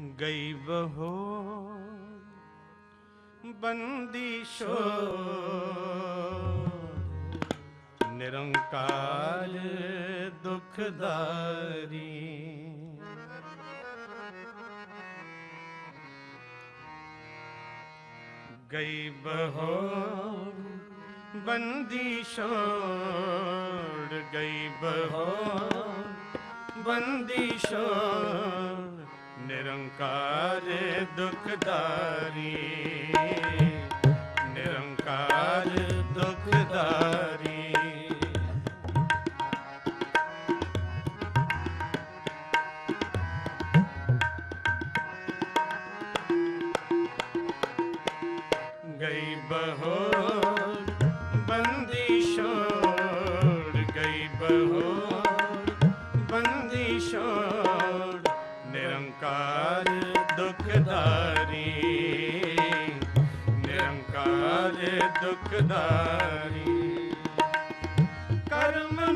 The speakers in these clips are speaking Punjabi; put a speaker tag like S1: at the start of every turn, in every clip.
S1: ਗਈ ਬਹੋ ਬੰਦੀ ਸ਼ੋ ਨਿਰੰਕਾਰ ਦੁਖਦਾਰੀ। ਗਈ ਬਹੋ ਬੰਦੀ ਛੋੜ ਗਈ ਬਹੋ ਨਿਰੰਕਾਰ ਦੁਖਦਾਰੀ।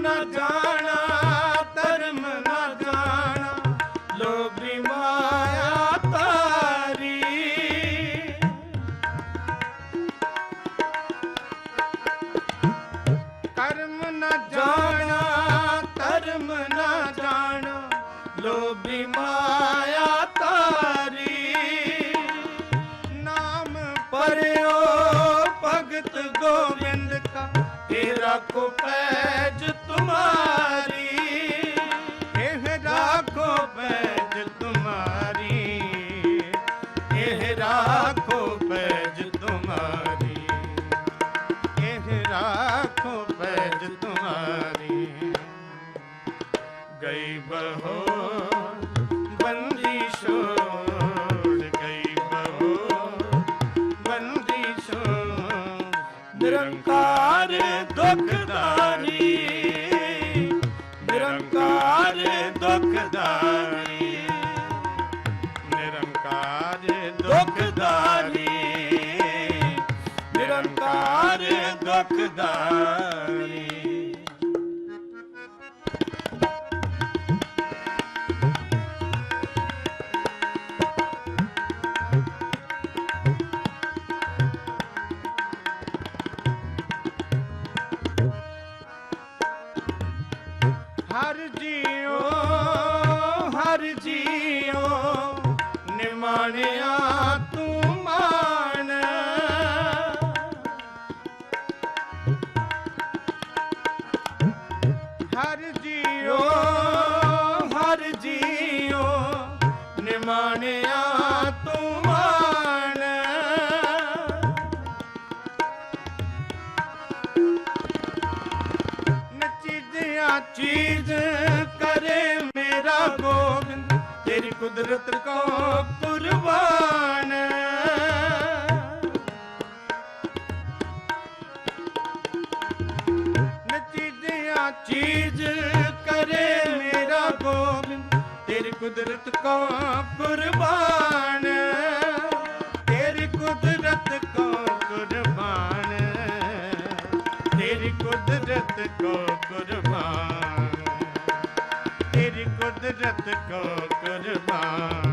S1: न जाना ਰੱਖਦਾ ਰੇ ਕੁਦਰਤ ਕੋ ਕੁਰਬਾਨ ਨਚੀਦਿਆਂ ਚੀਜ਼ ਕਰੇ ਮੇਰਾ ਗੋਬਿੰਦ ਤੇਰੀ ਕੁਦਰਤ ਕੋ ਕੁਰਬਾਨ ਤੇਰੀ ਕੁਦਰਤ ਕੋ ਕੁਰਬਾਨ ਤੇਰੀ ਕੁਦਰਤ ਕੋ ਕੁਰਬਾਨ ਰਤ ਕੋ ਕਰਨਾ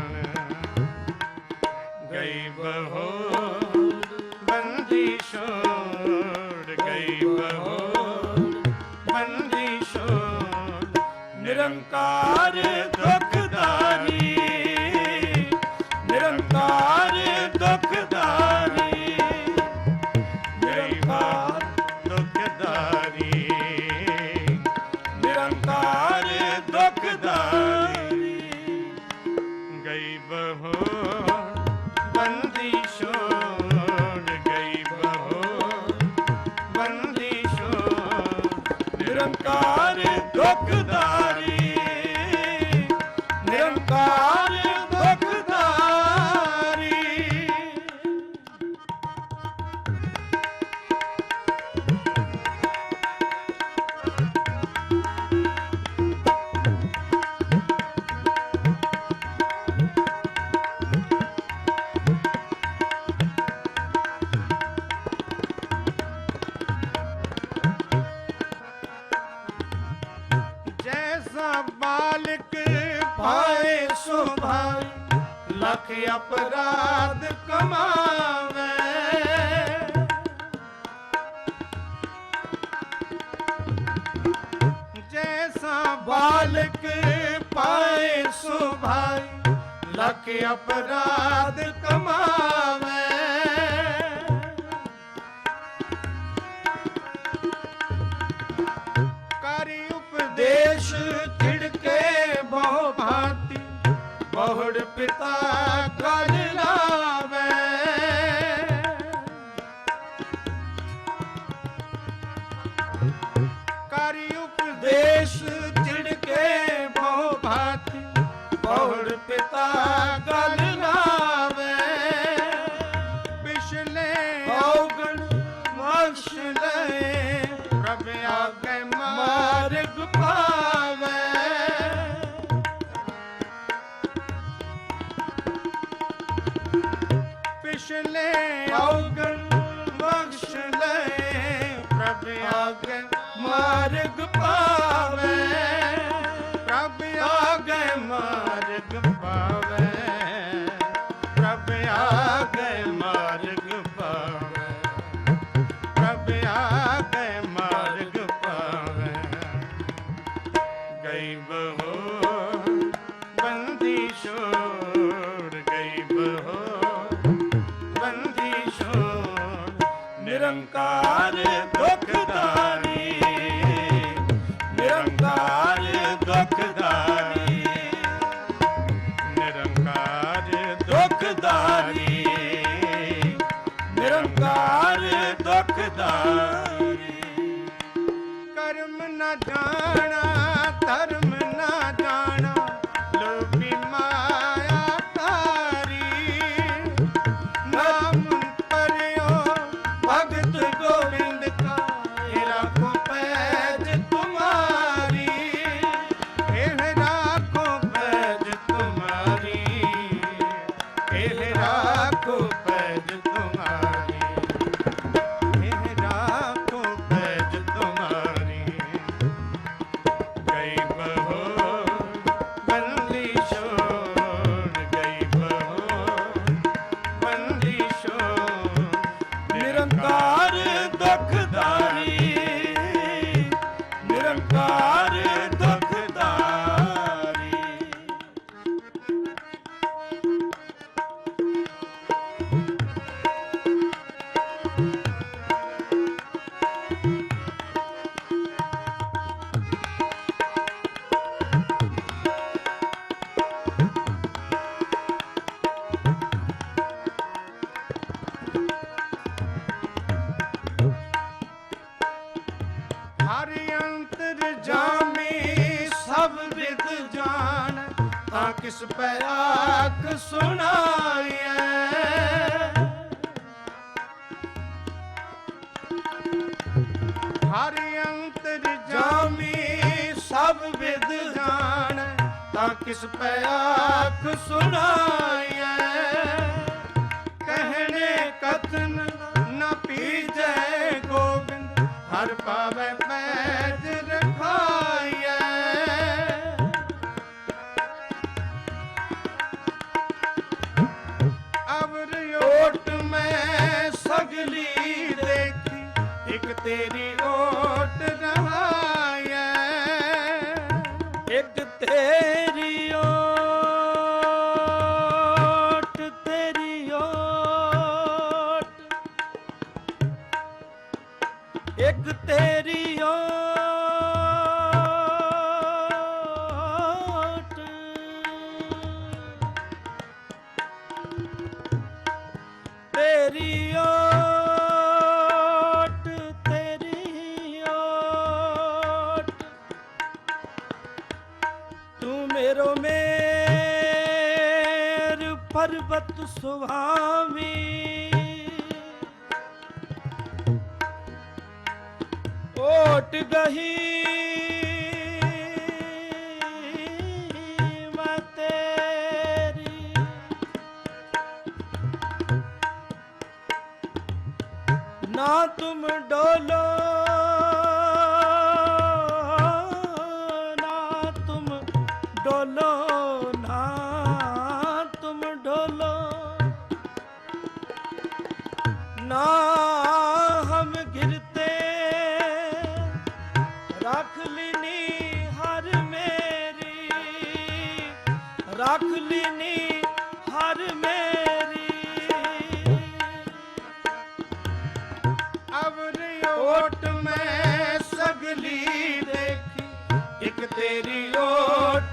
S1: ਬਾਲਕ ਪਾਏ ਸੁਭਾਈ ਲਖ ਅਪਰਾਧ ਕਮਾਵੇ। ਕਰੀ ਉਪਦੇਸ਼ ਛਿੜਕੇ ਬਹੁ ਭਾਂਤੀ ਬਹੁੜ ਪਿਤਾ amar ਨਿਰੰਕਾਰ ਦੁਖ ਕਰਮ ਨਾ ਜਾਣ ਕਿਸ ਪੈ ਆਖ ਸੁਣਾਈਐ? ਹਰ ਅੰਤਰ ਜਾਮੀ ਸਭ ਵਿਦ ਜਾਣ, ਤਾਂ ਕਿਸ ਪੈ ਆਖ ਕਹਿਣੇ ਕਤਨ ਨਾ ਪੀਜੈ ਗੋਬਿੰਦ ਹਰ ਪਾਵੈ ਤੇਰੀ ਓਟ ਰਹਾਇਐ
S2: ਇੱਕ ਤੇਰੀ ਓਟ ਤੇਰੀ ਓਟ। ਇੱਕ ਤੇ तुम डोलो ना तुम डोलो ना तुम डोलो ना हम गिरते रख लेनी हर मेरी
S1: रख लेनी ਮੈਂ ਸਗਲੀ ਦੇਖੀ ਇੱਕ ਤੇਰੀ ਓਟ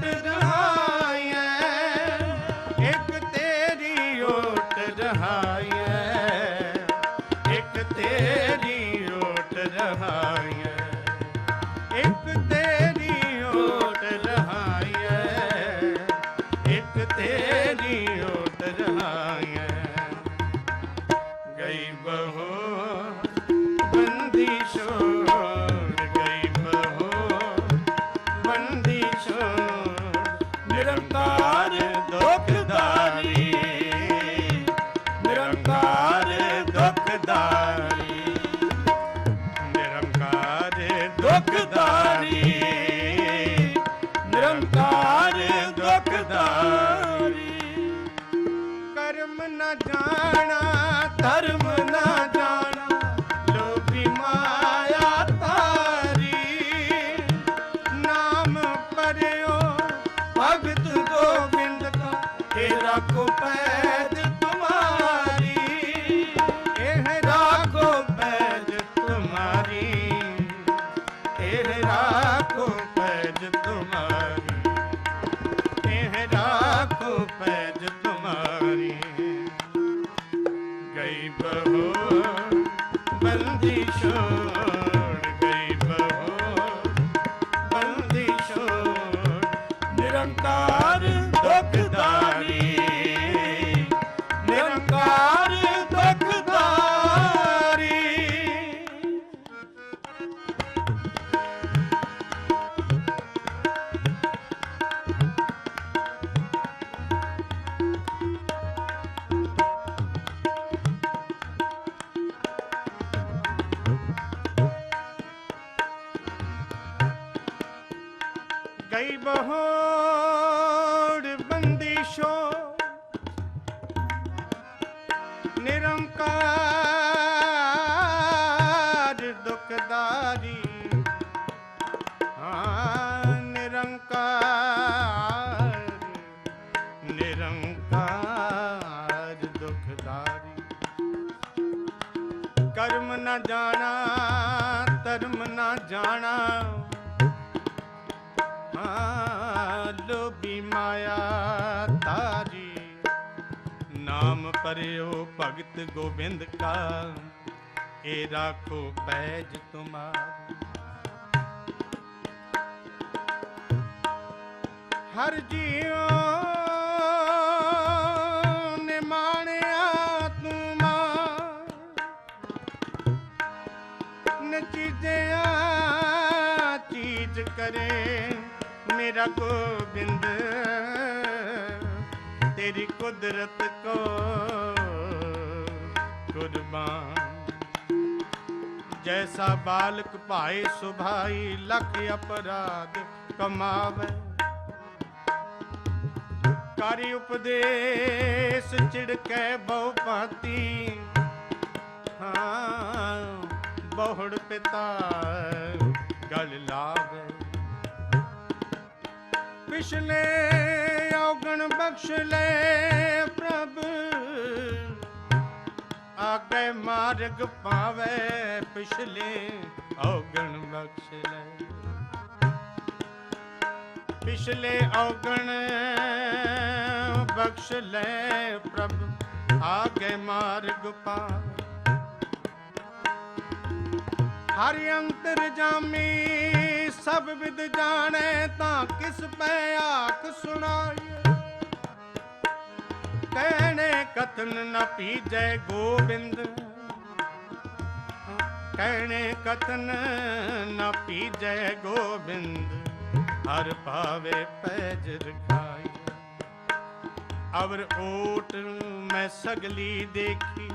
S1: ਪਰਿਓ ਭਗਤ ਗੋਬਿੰਦ ਕਾ। ਇਹ ਰਾਖੋ ਪੈਜ ਤੁਮਾਰ। ਹਰ ਜੀਉ ਨੇ ਮਾਣਿਆ ਤੁਮਾਰ ਨਚੀਜਿਆ ਚੀਜ਼ ਕਰੇ ਮੇਰਾ ਗੋਬਿੰਦ। ਤੇਰੀ ਕੁਦਰਤ ਕੋ ਕੁਰਬਾਨ। ਜੈਸਾ ਬਾਲਕ ਭਾਈ ਸੁਭਾਈ, ਲਖ ਅਪਰਾਧ ਕਮਾਵੇ। ਕਾਰੀ ਉਪਦੇਸ਼ ਚਿੜਕੈ ਬਹੁ ਪਾਤੀ ਹਾਂ, ਬਹੁੜ ਪਿਤਾ, ਗਲ ਲਾਵੇ। ਪਿਛਲੇ ਔਗਣ ਬਖਸ਼ ਲੈ ਪ੍ਰਭ। ਆਗੇ ਮਾਰਗ ਪਾਵੇ ਪਿਛਲੇ, ਔਗਣ ਬਖਸ਼ ਲੈ। ਪਿਛਲੇ ਔਗਣ ਬਖਸ਼ ਲੈ ਪ੍ਰਭ। ਆਗੇ ਮਾਰਗ ਪਾਵੇ। ਹਰਿ ਅੰਤਰ ਜਾਮੀ ਸਭ ਵਿਦ ਜਾਣੈ ਤਾਂ ਕਿਸ ਪੈ ਆਖ ਸੁਣਾਈਏ। ਕਹਿਣੇ ਕਥਨ ਨ ਪੀਜੈ ਗੋਬਿੰਦ। ਕਹਿਣੇ ਕਥਨ ਨ ਪੀਜੈ ਗੋਬਿੰਦ। ਹਰ ਪਾਵੇ ਪੈਜ ਰਖਾਈ ਅਵਰ ਓਟ ਮੈਂ ਸਗਲੀ ਦੇਖੀ,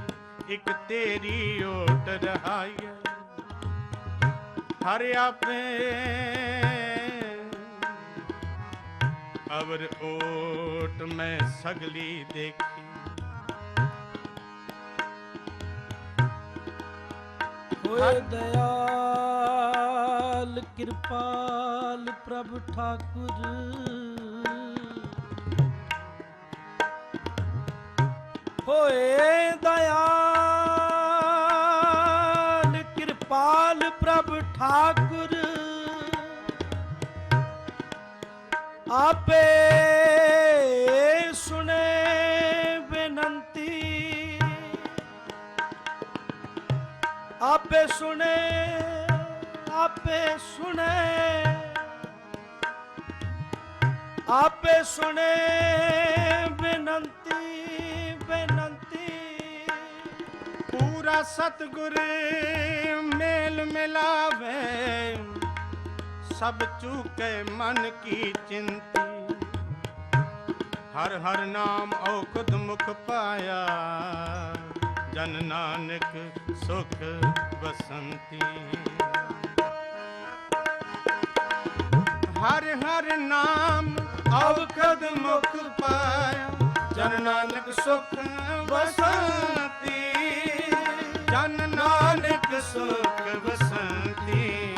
S1: ਇੱਕ ਤੇਰੀ ਓਟ ਰਹਾਈਐ ਹਰ ਆਪੇ ਅਵਰ ਓਟ ਮੈਂ ਸਗਲੀ ਦੇਖੀ।
S2: ਹੋਏ ਦਇਆਲ ਕਿਰਪਾਲ ਪ੍ਰਭ ਠਾਕੁਰ। ਹੋਏ ਦਇਆਲ ਕਿਰਪਾਲ ਪ੍ਰਭ ਠਾਕੁਰ। ਆਪੇ ਸੁਣੇ ਬੇਨੰਤੀ। ਆਪੇ ਸੁਣੇ ਆਪੇ ਸੁਣੇ। ਆਪੇ ਸੁਣੇ ਬੇਨੰਤੀ।
S1: ਪੂਰਾ ਸਤਗੁਰ ਮੇਲ ਮਿਲਾਵੇ। ਸਭ ਚੂਕੇ ਮਨ ਕੀ ਚਿੰਤੀ। ਹਰ ਹਰ ਨਾਮ ਔਖਦ ਮੁਖ ਪਾਇਆ। ਜਨ ਨਾਨਕ ਸੁਖ ਬਸੰਤੀ। ਹਰ ਹਰ ਨਾਮ ਔਖਦ ਮੁਖ ਪਾਇਆ। ਜਨ ਨਾਨਕ ਸੁਖ ਬਸੰਤੀ। ਜਨ ਨਾਨਕ ਸੁਖ ਬਸੰਤੀ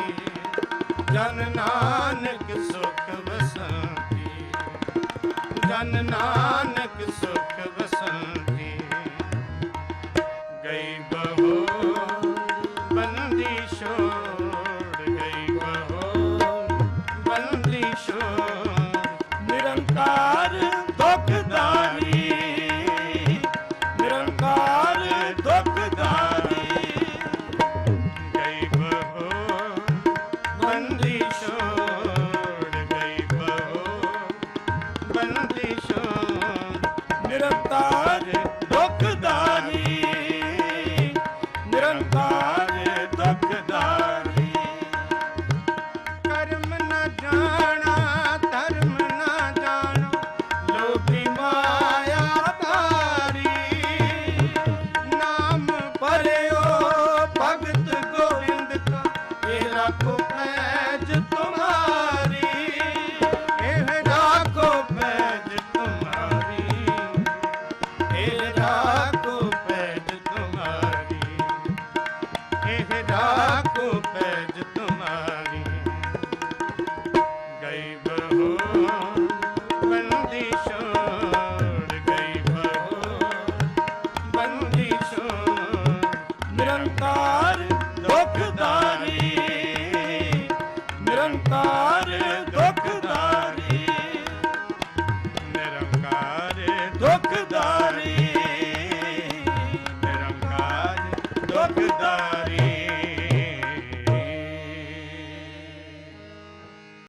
S1: ਜਨ ਨਾਨਕ ਸੁਖ ਬਸੰਤੀ ਜਨ ਨਾਨਕ ਸੁਖ ਬਸੰਤੀ ਰਾਖੋ ਪੈਜ